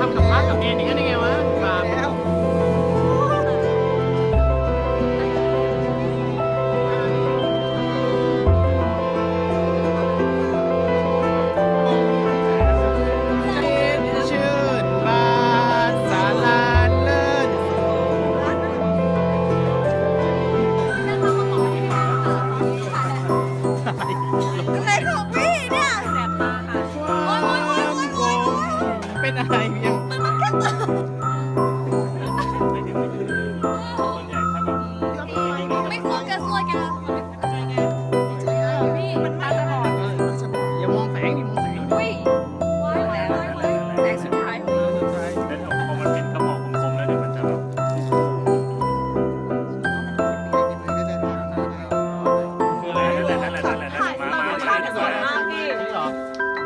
ทำสัมภาษณ์กับเนนอย่างนั้น อย่ามองแสงดิมองแสงดิเดี๋ยวพอมันปิดกระบอกกมแล้วเดี๋ยวมันจะคืออะไรนั่แหละนั่แหละนั่แหละนั่แหละมามามาที่สวยนะนี่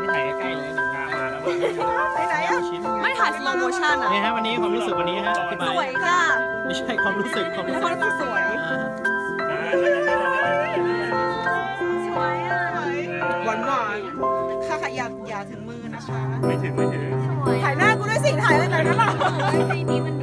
ถ่ายใกล้ๆเลยหนึ่งนามาแล้วไม่ถ่ายสโลโมชั่นอะนี่ฮะวันนี้ความรู้สึกวันนี้ฮะสวยค่ะ ไม่ใช่ความรู้สึกความรู้สึก ความรู้สึกสวย ค่ะค่ะอย่าอย่าถึงมือนะคะ ไม่ถึงไม่ถึงถ่ายหน้ากูด้วยสิถ่ายอะไรแบบนั้นล่ะในนี้มันดูไม่สวย